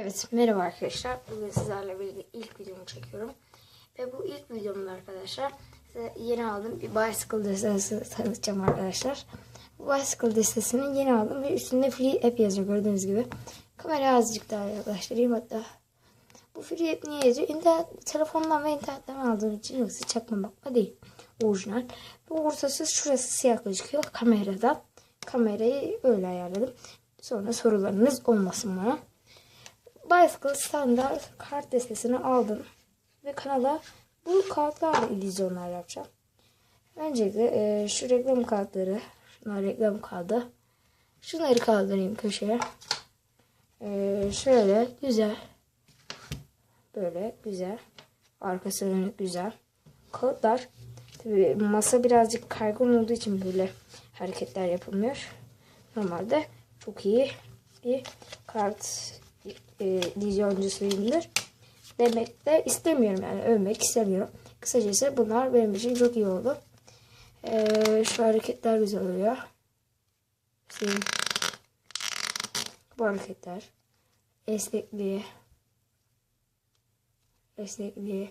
Evet merhaba arkadaşlar. Bugün sizlerle birlikte ilk videomu çekiyorum. Ve bu ilk videomda arkadaşlar size yeni aldığım bir bicycle destesi tanıtacağım arkadaşlar. Bu bicycle destesini yeni aldım ve üstünde free app yazıyor gördüğünüz gibi. Kamerayı azıcık daha yaklaştırayım hatta. Bu free app niye yazıyor? İnternet, telefondan ve internetten aldığım için yoksa çakma bakma değil. Orijinal. Bu ortası şurası siyah gözüküyor kameradan. Kamerayı öyle ayarladım. Sonra sorularınız olmasın bana. Bicycle standart kart destesini aldım. Ve kanala bu kartlarla illüzyonlar yapacağım. Öncelikle e, şu reklam kartları. Şunlar reklam kağıdı. Şunları kaldırayım köşeye. E, şöyle güzel. Böyle güzel. Arkası dönük güzel. Kağıtlar. Tabii masa birazcık kaygan olduğu için böyle hareketler yapılmıyor. Normalde çok iyi bir kart e, illüzyoncusuyumdur. Demek de istemiyorum yani övmek istemiyorum. Kısacası bunlar benim için çok iyi oldu. E, şu hareketler güzel oluyor. Şey, bu hareketler. Esnekliği. Esnekliği.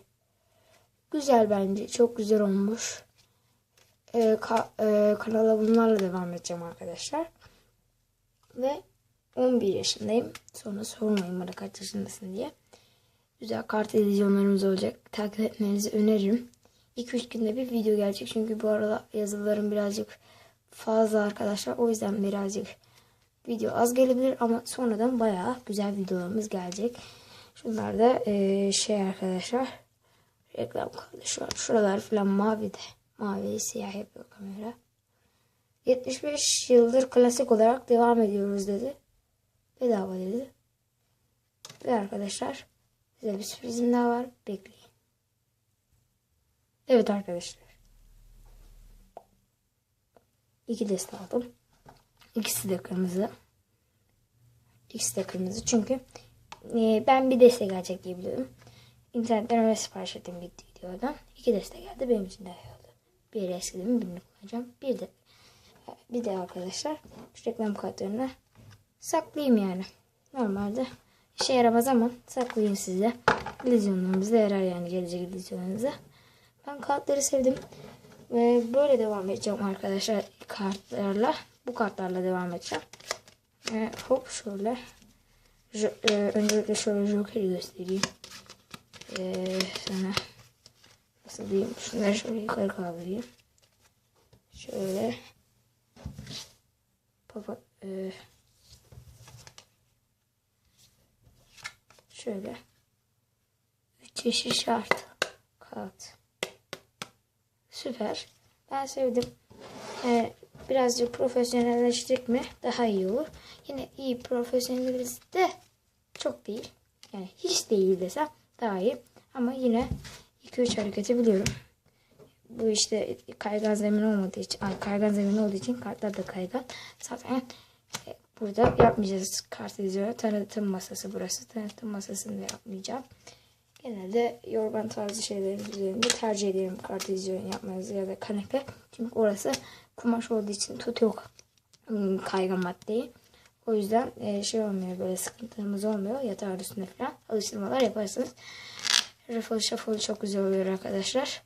Güzel bence. Çok güzel olmuş. E, ka, e, kanala bunlarla devam edeceğim arkadaşlar. Ve 11 yaşındayım. Sonra sormayın bana kaç yaşındasın diye. Güzel kart edisyonlarımız olacak. Takip etmenizi öneririm. 2-3 günde bir video gelecek. Çünkü bu arada yazılarım birazcık fazla arkadaşlar. O yüzden birazcık video az gelebilir ama sonradan bayağı güzel videolarımız gelecek. Şunlar da e, şey arkadaşlar. Reklam kaldı şu. Şuralar falan mavi de. Mavi siyah yapıyor kamera. 75 yıldır klasik olarak devam ediyoruz dedi. Bedava dedi. Ve arkadaşlar size bir sürprizim daha var. Bekleyin. Evet arkadaşlar. İki deste aldım. İkisi de kırmızı. İkisi de kırmızı çünkü e, ben bir deste gelecek diye biliyordum. İnternetten öyle sipariş ettim bir videodan. İki deste geldi. Benim için de iyi oldu. Bir eskiden birini kullanacağım. Bir de bir de arkadaşlar şu reklam kartlarını saklayayım yani. Normalde işe yaramaz ama saklayayım size. İllüzyonlarımıza yarar yani gelecek illüzyonunuza. Ben kartları sevdim. Ve böyle devam edeceğim arkadaşlar kartlarla. Bu kartlarla devam edeceğim. Ve hop şöyle. Jo e, öncelikle şöyle Joker'i göstereyim. E, sonra nasıl diyeyim? Şunları şöyle yukarı kaldırayım. Şöyle. Papa, e, Şöyle. Üç yeşil şart. Kağıt. Süper. Ben sevdim. Ee, birazcık profesyonelleştirdik mi daha iyi olur. Yine iyi profesyoneliz de çok değil. Yani hiç değil desem daha iyi. Ama yine 2-3 hareketi biliyorum. Bu işte kaygan zemin olmadığı için, ay kaygan zemin olduğu için kartlar da kaygan. Zaten Burada yapmayacağız kart edisyonu. Tanıtım masası burası. Tanıtım masasında yapmayacağım. Genelde yorgan tarzı şeylerin üzerinde tercih ederim kart edisyonu yapmanızı ya da kanepe. Çünkü orası kumaş olduğu için tutuyor hmm, kaygan maddeyi. O yüzden e, şey olmuyor böyle sıkıntımız olmuyor. Yatağın üstünde falan alıştırmalar yaparsınız. Ruffle shuffle çok güzel oluyor arkadaşlar.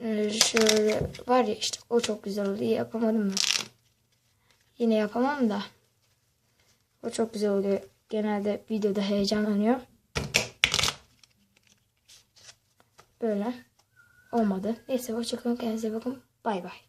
Ee, şöyle var ya işte o çok güzel oluyor. Yapamadım mı? Yine yapamam da. O çok güzel oluyor. Genelde videoda heyecanlanıyor. Böyle. Olmadı. Neyse hoşçakalın. Kendinize bakın. Bay bay.